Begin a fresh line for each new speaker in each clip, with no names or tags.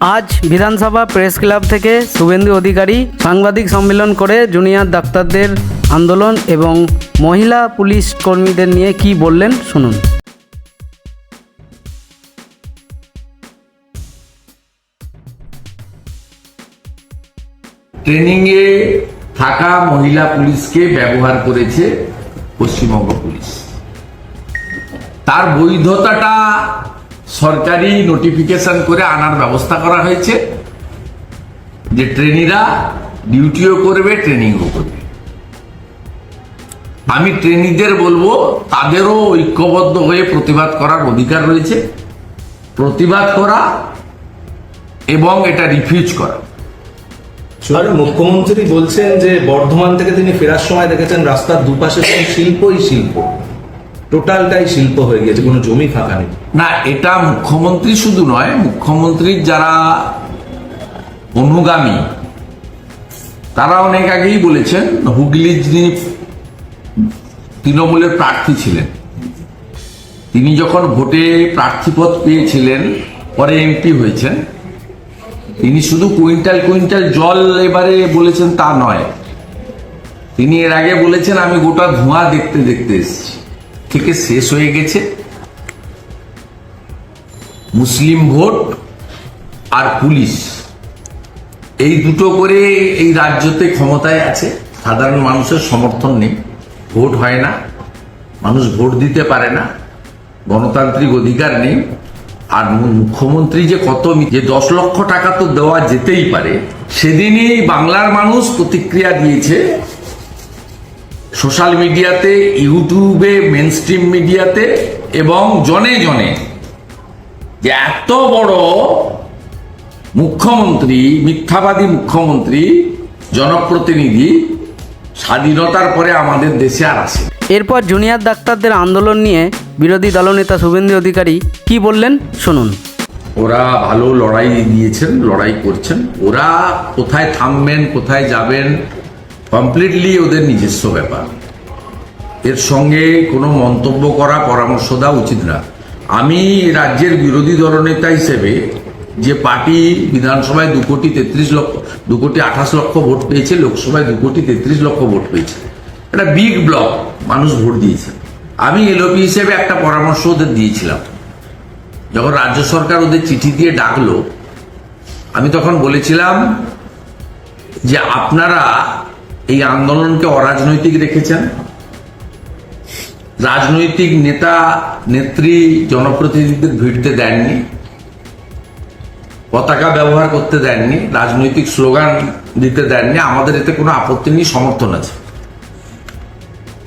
আজ বিধানসভা press club থেকে শুভেন্দু অধিকারী সাংবাদিক সম্মেলন করে জুনিয়র ডাক্তারদের আন্দোলন এবং মহিলা পুলিশ কর্মীদের নিয়ে কি বললেন, শুনুন।
ট্রেনিংয়ে থাকা মহিলা পুলিশকে ব্যবহার করেছে পশ্চিমবঙ্গ পুলিশ। তার বৈধতাটা সরকারি নোটিফিকেশন করে আনার ব্যবস্থা করা হয়েছে। যে ট্রেনিরা ডিউটিও করবে ট্রেনিংও করবে। আমি ট্রেনিদের বলব, তাদেরও ঐক্যবদ্ধ হয়ে প্রতিবাদ করার অধিকার রয়েছে। প্রতিবাদ করা এবং এটা রিফিউজ করা।
মুখ্যমন্ত্রী বলছেন যে বর্ধমান থেকে তিনি ফেরার সময় দেখেছেন রাস্তার দুপাশে শিল্পই শিল্প। টোটালটাই শিল্প হয়ে গেছে কোনো জমি ফাঁকা নেই।
না, এটা মুখ্যমন্ত্রী শুধু নয়, মুখ্যমন্ত্রীর যারা অনুগামী তারা অনেক আগেই বলেছেন হুগলির যিনি তৃণমূলের প্রার্থী ছিলেন, তিনি যখন ভোটে প্রার্থীপদ পেয়েছিলেন, পরে এমপি হয়েছেন, তিনি শুধু কুইন্টাল কুইন্টাল জল এবারে বলেছেন তা নয়, তিনি এর আগে বলেছেন, আমি গোটা ধোঁয়া দেখতে দেখতে এসেছি। থেকে শেষ হয়ে গেছে। মুসলিম ভোট আর পুলিশ। এই দুটো করে এই রাজ্যতে ক্ষমতায় আছে। সাধারণ মানুষের সমর্থন নেই। ভোট হয় না। মানুষ ভোট দিতে পারে না। গণতান্ত্রিক অধিকার নেই। আর মুখ্যমন্ত্রী যে কত যে দশ লক্ষ টাকা তো দেওয়া যেতেই পারে, সেদিনই বাংলার মানুষ প্রতিক্রিয়া দিয়েছে সোশ্যাল মিডিয়াতে ইউটিউবে মেন স্ট্রিম মিডিয়াতে এবং জনে জনে যে এত বড় মুখ্যমন্ত্রী মিথ্যাবাদী মুখ্যমন্ত্রী জনপ্রতিনিধি স্বাধীনতার পরে আমাদের দেশে আর আসে
এরপর জুনিয়র ডাক্তারদের আন্দোলন নিয়ে বিরোধী দলনেতা শুভেন্দু অধিকারী কি বললেন? শুনুন।
ওরা ভালো লড়াই দিয়েছেন লড়াই করছেন। ওরা কোথায় থামবেন কোথায় যাবেন কমপ্লিটলি ওদের নিজস্ব ব্যাপার। এর সঙ্গে কোনো মন্তব্য করা, পরামর্শ দেওয়া উচিত না। আমি রাজ্যের বিরোধী দলনেতা হিসেবে যে পার্টি বিধানসভায় দু কোটি তেত্রিশ লক্ষ, দু কোটি আঠাশ লক্ষ ভোট পেয়েছে, লোকসভায় দু কোটি তেত্রিশ লক্ষ ভোট পেয়েছে। একটা বিগ ব্লক মানুষ ভোট দিয়েছে। আমি এলওপি হিসেবে একটা পরামর্শ ওদের দিয়েছিলাম। যখন রাজ্য সরকার ওদের চিঠি দিয়ে ডাকলো, আমি তখন বলেছিলাম যে আপনারা এই আন্দোলনকে অরাজনৈতিক রেখেছেন। রাজনৈতিক নেতা, নেত্রী, জনপ্রতিনিধিদের ভিড়তে দেননি। পতাকা ব্যবহার করতে দেননি, রাজনৈতিক স্লোগান দিতে দেননি। আমাদের এতে কোনো আপত্তি নেই, সমর্থন আছে।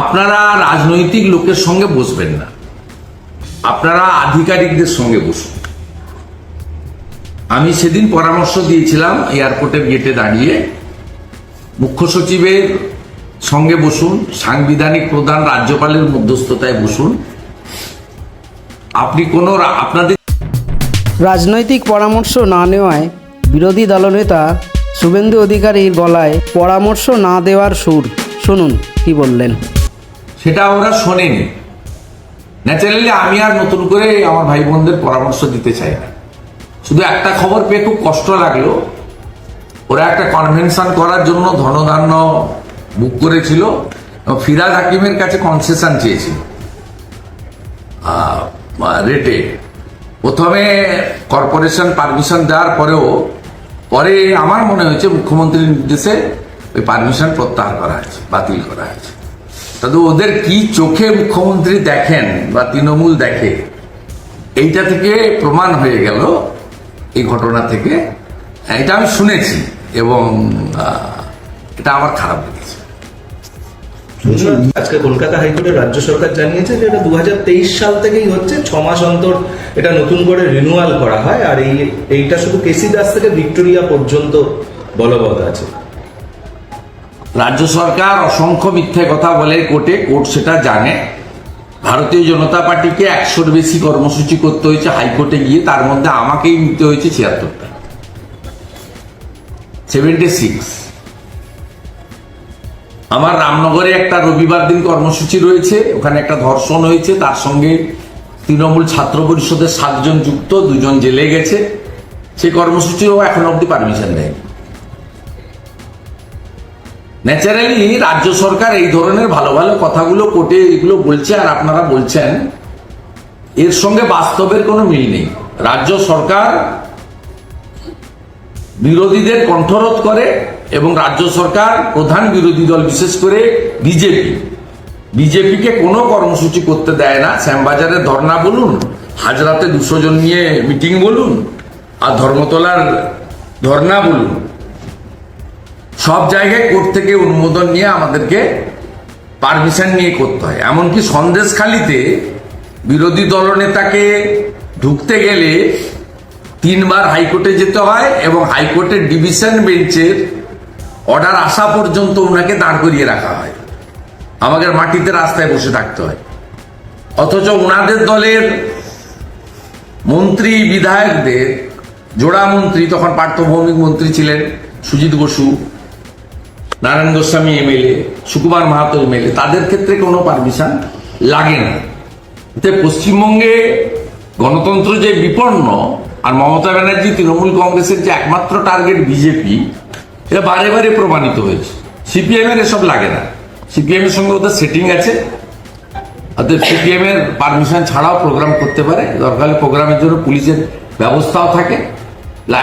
আপনারা রাজনৈতিক লোকের সঙ্গে বসবেন না। আপনারা আধিকারিকদের সঙ্গে বসুন। আমি সেদিন পরামর্শ দিয়েছিলাম, এয়ারপোর্টের গেটে দাঁড়িয়ে মুখ্য সচিবের সঙ্গে বসুন সাংবিধানিক প্রধান রাজ্যপালের মধ্যস্থতায় বসুন। আপনি কোনো আপনাদের
রাজনৈতিক পরামর্শ না নেওয়ায় বিরোধী দলনেতা শুভেন্দু অধিকারীর গলায় পরামর্শ না দেওয়ার সুর। শুনুন কি বললেন।
সেটা ওরা শোনেনি। ন্যাচারালি আমি আর নতুন করে আমার ভাই বোনদের পরামর্শ দিতে চাই না। শুধু একটা খবর পেয়ে খুব কষ্ট লাগল। ওরা একটা কনভেনশন করার জন্য ধনধান্য বুক করেছিল ফিরাজ হাকিমের কাছে কনসেশন চেয়েছিল। রেটে প্রথমে কর্পোরেশন পারমিশন দেওয়ার পরেও, পরে আমার মনে হয়েছে মুখ্যমন্ত্রীর নির্দেশে ওই পারমিশন প্রত্যাহার করা হয়েছে, বাতিল করা হয়েছে। তবে ওদের কি চোখে মুখ্যমন্ত্রী দেখেন বা তৃণমূল দেখে, এইটা থেকে প্রমাণ হয়ে গেল এই ঘটনা থেকে। এটা আমি শুনেছি। এবং এটা আমার খারাপ লেগেছে।
আজকে কলকাতা হাইকোর্টের রাজ্য সরকার জানিয়েছে যে এটা দুহাজার তেইশ সাল থেকেই হচ্ছে ছ মাস অন্তর এটা নতুন করে রিনুয়াল করা হয় আর এই এইটা শুধু কেসি দাস থেকে ভিক্টোরিয়া পর্যন্ত বলবৎ আছে।
রাজ্য সরকার অসংখ্য মিথ্যে কথা বলে কোর্টে কোর্ট সেটা জানে। ভারতীয় জনতা পার্টিকে একশোর বেশি কর্মসূচি করতে হয়েছে হাইকোর্টে গিয়ে তার মধ্যে আমাকেই নিতে হয়েছে ছিয়াত্তরটা। সেভেন্টি সিক্স আমার রামনগরে একটা রবিবার দিন কর্মসূচি রয়েছে, ওখানে একটা ধর্ষণ হয়েছে, তার সঙ্গে তৃণমূল ছাত্র পরিষদের সাতজন যুক্ত, দুজন জেলে গেছে। সেই কর্মসূচিও এখন অব্দি পারমিশন দেয়নি। ন্যাচারালি রাজ্য সরকার এই ধরনের ভালো ভালো কথাগুলো কোর্টে এগুলো বলছে আর আপনারা বলছেন, এর সঙ্গে বাস্তবের কোনো মিল নেই। রাজ্য সরকার বিরোধীদের কণ্ঠরোধ করে এবং রাজ্য সরকার প্রধান বিরোধী দল বিশেষ করে বিজেপি। বিজেপিকে কোনো কর্মসূচি করতে দেয় না। শ্যামবাজারে ধর্না বলুন, হাজরাতে দুশো জন নিয়ে মিটিং বলুন, আর ধর্মতলার ধর্না বলুন। সব জায়গায় কোর্ট থেকে অনুমোদন নিয়ে আমাদেরকে পারমিশন নিয়ে করতে হয়। এমনকি সন্দেশখালিতে বিরোধী দলনেতাকে ঢুকতে গেলে তিনবার হাইকোর্টে যেতে হয় এবং হাইকোর্টের ডিভিশন বেঞ্চের অর্ডার আসা পর্যন্ত ওনাকে দাঁড় করিয়ে রাখা হয়। আমাদের মাটিতে রাস্তায় বসে থাকতে হয়। অথচ ওনাদের দলের মন্ত্রী, বিধায়কদের, জোড়া মন্ত্রী, তখন পার্থভৌমিক মন্ত্রী ছিলেন সুজিত বসু, নারায়ণ গোস্বামী এমএলএ, সুকুমার মাহাতো এমএলএ, তাদের ক্ষেত্রে কোনো পারমিশন লাগে না। পশ্চিমবঙ্গে গণতন্ত্র যে বিপন্ন আর মমতা ব্যানার্জি, তৃণমূল কংগ্রেসের যে একমাত্র টার্গেট বিজেপি এটা বারে বারে প্রমাণিত হয়েছে। সিপিএম এর এসব লাগে না। সিপিএম এর সঙ্গে ওদের সেটিং আছে। অতএব সিপিএম এর পারমিশন ছাড়াও প্রোগ্রাম করতে পারে। দরকার প্রোগ্রামের জন্য পুলিশের ব্যবস্থাও থাকে।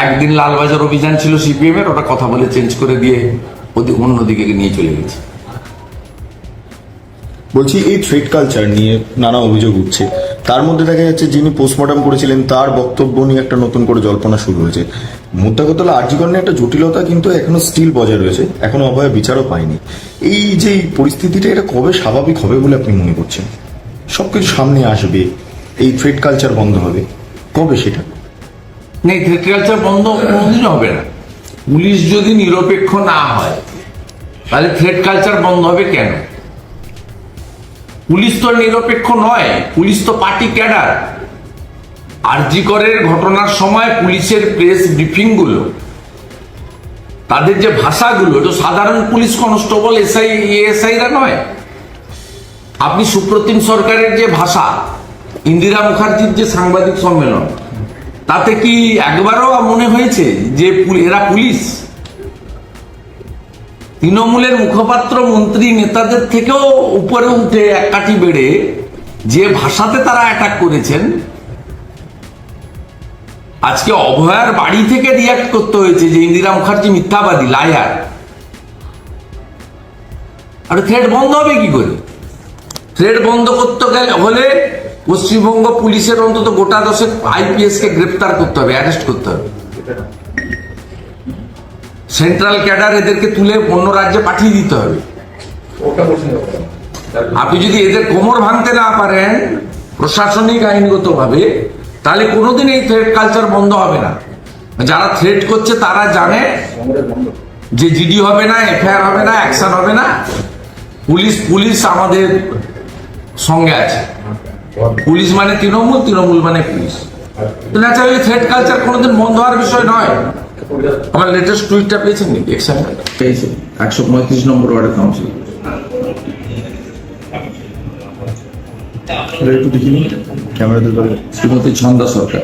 একদিন লালবাজার অভিযান ছিল সিপিএম এর, ওটা কথা বলে চেঞ্জ করে দিয়ে অন্যদিকে নিয়ে চলে গেছে।
বলছি, এই থ্রেড কালচার নিয়ে নানা অভিযোগ উঠছে। তার মধ্যে দেখা যাচ্ছে যিনি পোস্টমর্টম করেছিলেন, তার বক্তব্য নিয়ে একটা নতুন করে জল্পনা শুরু হয়েছে। মুদ্রা কথা হলো নিয়ে একটা জটিলতা কিন্তু এখনও স্টিল বজায় রয়েছে, এখনও অভয় বিচারও পায়নি। এই যে পরিস্থিতিটা, এটা কবে স্বাভাবিক হবে বলে আপনি মনে করছেন? সবকিছু সামনে আসবে, এই থ্রেড কালচার বন্ধ হবে, কবে সেটা?
নেই থ্রেড কালচার বন্ধ কোনোদিনই হবে না। পুলিশ যদি নিরপেক্ষ না হয়, তাহলে থ্রেড কালচার বন্ধ হবে কেন? পুলিশ তো নিরপেক্ষ নয়, পুলিশ তো পার্টি ক্যাডার। আরজিকরের ঘটনার সময় পুলিশের প্রেস ব্রিফিংগুলো তাদের যে ভাষাগুলো, এটা সাধারণ পুলিশ কনস্টেবল, এসআই, এএসআইরা নয়। আপনি সুপ্রতিম সরকারের যে ভাষা, ইন্দিরা মুখার্জির যে সাংবাদিক সম্মেলন, তাতে কি একবারও মনে হয়েছে যে এরা পুলিশ? তৃণমূলের মুখপাত্র মন্ত্রী নেতাদের থেকেও উপরে উঠে এক কাঠি বেড়ে যে ভাষাতে তারা অ্যাটাক করেছেন, আজকে অভয়ার বাড়ি থেকে রিয়াক্ট করতে হয়েছে যে ইন্দিরা মুখার্জি মিথ্যাবাদী লায়ার আর থ্রেড বন্ধ হবে কি করে? থ্রেড বন্ধ করতে গেলে হলে পশ্চিমবঙ্গ পুলিশের অন্তত গোটা দশেক আইপিএস কে গ্রেপ্তার করতে হবে অ্যারেস্ট করতে হবে। সেন্ট্রাল ক্যাডার এদেরকে তুলে অন্য রাজ্যে পাঠিয়ে দিতে হবে। আপনি যদি এদের কোমর ভাঙতে না পারেন, প্রশাসনিক আইনগত ভাবে তাহলে কোনোদিন এই থ্রেড কালচার বন্ধ হবে না। যারা থ্রেড করছে, তারা জানে যে জিডি হবে না এফআইআর হবে না অ্যাকশন হবে না। পুলিশ পুলিশ আমাদের সঙ্গে আছে। পুলিশ মানে তৃণমূল তৃণমূল মানে পুলিশ। থ্রেড কালচার কোনোদিন বন্ধ হওয়ার বিষয় নয়। আমার লেটেস্ট টুইটটা পেয়েছেন নাকি? এক্সাম পেয়েছে। একশো পঁয়ত্রিশ নম্বর ওয়ার্ডের কাউন্সিল
একটু দেখিনি ধরে
শ্রীমতী ছন্দা সরকার।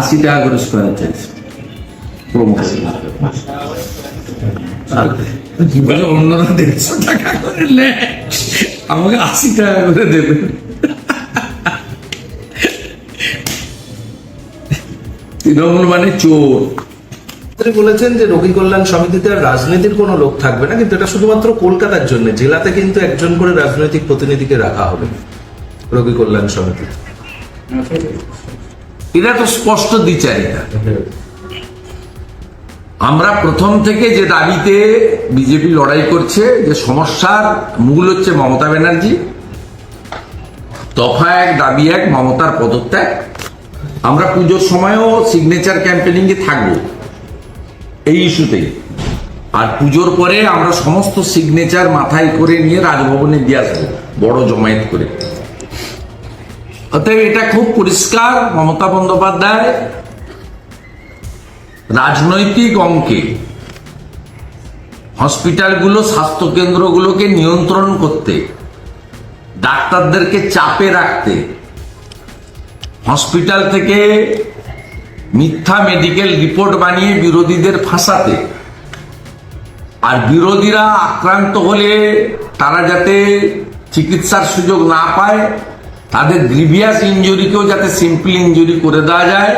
আশি টাকা করে স্কোয়ার চাইছে প্রমো আর জীবনে অন্যরা দেড়শো টাকা করে নেয়। আমাকে আশি টাকা করে দেবে। তৃণমূল মানে চোর।
বলেছেন যে রোগী কল্যাণ সমিতিতে আর রাজনীতির কোনো লোক থাকবে না কিন্তু এটা শুধুমাত্র কলকাতার জন্য। জেলাতে কিন্তু একজন করে রাজনৈতিক প্রতিনিধিকে রাখা হবে রোগী কল্যাণ সমিতি।
এটা তো স্পষ্ট দ্বিচারিতা। আমরা প্রথম থেকে যে দাবিতে বিজেপি লড়াই করছে যে সমস্যার মূল হচ্ছে মমতা ব্যানার্জি দফা এক দাবি এক মমতার পদত্যাগ। আমরা পুজোর সময়ও সিগনেচার ক্যাম্পেনিং এ থাকব। এই ইস্যুতেই। আর পুজোর পরে আমরা সমস্ত সিগনেচার মাথায় করে নিয়ে রাজভবনে দিয়ে আসব, বড় জমায়েত করে। অতএব এটা খুব পরিষ্কার, মমতা বন্দ্যোপাধ্যায়। রাজনৈতিক অঙ্কে হসপিটালগুলো, স্বাস্থ্যকেন্দ্রগুলোকে নিয়ন্ত্রণ করতে, ডাক্তারদেরকে চাপে রাখতে হসপিটাল থেকে মিথ্যা মেডিকেল রিপোর্ট বানিয়ে বিরোধীদের ফাঁসাতে। আর বিরোধীরা আক্রান্ত হলে তারা যাতে চিকিৎসার সুযোগ না পায়, তাদের গ্রিভিয়াস ইঞ্জুরিকেও যাতে সিম্পল ইঞ্জুরি করে দেওয়া যায়।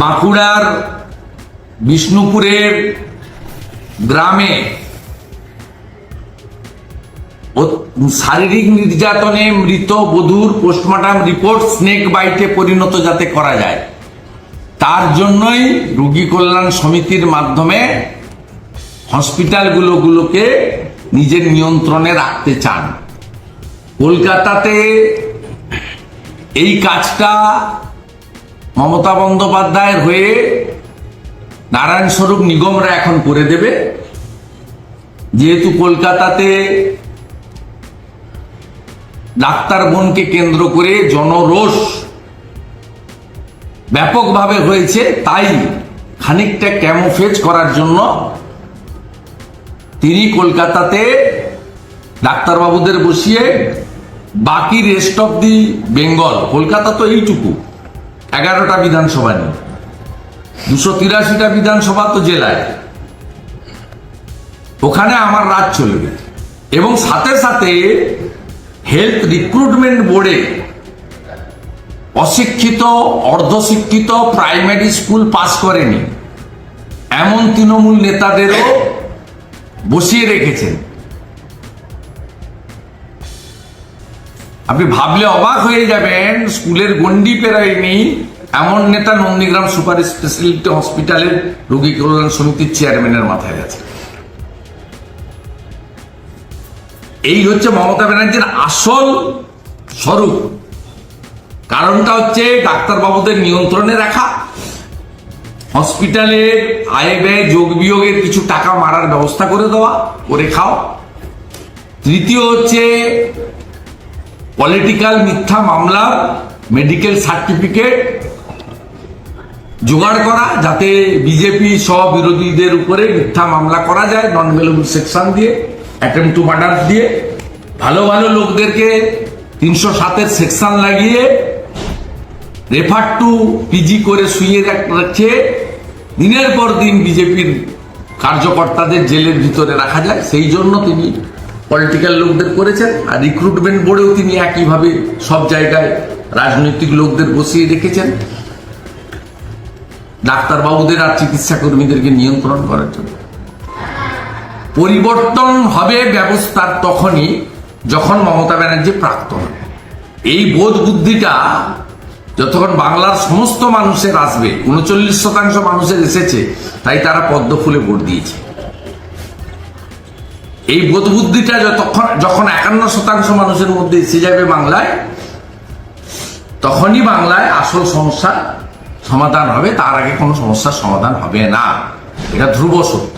বাঁকুড়ার বিষ্ণুপুরের গ্রামে শারীরিক নির্যাতনে মৃত বধূর পোস্টমর্টম রিপোর্ট স্নেক বাইটে পরিণত যাতে করা যায়। তার জন্যই রোগী কল্যাণ সমিতির মাধ্যমে হসপিটালগুলোগুলোকে নিজের নিয়ন্ত্রণে রাখতে চান। কলকাতাতে এই কাজটা মমতা বন্দ্যোপাধ্যায়ের হয়ে নারায়ণ স্বরূপ নিগমরা এখন করে দেবে। যেহেতু কলকাতাতে ডাক্তার বোনকে কেন্দ্র করে জনরোষ ব্যাপকভাবে হয়েছে, তাই খানিকটা ক্যামোফেজ করার জন্য তিনি কলকাতাতে ডাক্তারবাবুদের বসিয়ে বাকি rest of the Bengal Kolkata তো এইটুকু, এগারোটা বিধানসভা নিয়ে। দুশো তিরাশিটা বিধানসভা তো জেলায়। ওখানে আমার রাজ চলবে এবং সাথে সাথে হেলথ রিক্রুটমেন্ট বোর্ডে অশিক্ষিত, অর্ধশিক্ষিত প্রাইমারি স্কুল পাস করেনি। এমন তৃণমূল নেতাদেরও বসিয়ে রেখেছেন। আপনি ভাবলে অবাক হয়ে যাবেন, স্কুলের গন্ডি পেরায়নি। এমন নেতা নন্দীগ্রাম সুপার স্পেশালিটি হসপিটালের রোগী কল্যাণ সমিতির চেয়ারম্যানের মাথায় আছে। এই হচ্ছে মমতা ব্যানার্জির আসল স্বরূপ। কারণটা হচ্ছে ডাক্তারবাবুদের নিয়ন্ত্রণে রাখা। হসপিটালে আয় ব্যয়, যোগ বিয়োগের কিছু টাকা মারার ব্যবস্থা করে দেওয়া, করে খাও তৃতীয় হচ্ছে পলিটিক্যাল মিথ্যা মামলা, মেডিকেল সার্টিফিকেট জোগাড় করা, যাতে বিজেপি সহ বিরোধীদের উপরে মিথ্যা মামলা করা যায় নন মেলেবল সেকশন দিয়ে। অ্যাটেম্প টু মার্ডার দিয়ে ভালো ভালো লোকদেরকে তিনশো সাতের সেকশন লাগিয়ে রেফার টু পিজি করে শুয়ে রাখ- রেখে দিনের পর দিন বিজেপির কার্যকর্তাদের জেলের ভিতরে রাখা যায়। সেই জন্য তিনি পলিটিক্যাল লোকদের করেছেন। আর রিক্রুটমেন্ট বোর্ডেও তিনি একইভাবে সব জায়গায় রাজনৈতিক লোকদের বসিয়ে রেখেছেন। ডাক্তারবাবুদের আর চিকিৎসা কর্মীদেরকে নিয়ন্ত্রণ করার জন্য। পরিবর্তন হবে ব্যবস্থার তখনই যখন মমতা ব্যানার্জি প্রাক্তন। এই বোধ বুদ্ধিটা যতক্ষণ বাংলার সমস্ত মানুষের আসবে, উনচল্লিশ শতাংশ মানুষের এসেছে, তাই তারা পদ্ম ফুলে ভোট দিয়েছে। এই বোধ বুদ্ধিটা যতক্ষণ, যখন একান্ন শতাংশ মানুষের মধ্যে এসে যাবে বাংলায়, তখনই বাংলায় আসল সমস্যা সমাধান হবে, তার আগে কোনো সমস্যার সমাধান হবে না। এটা ধ্রুব সত্য।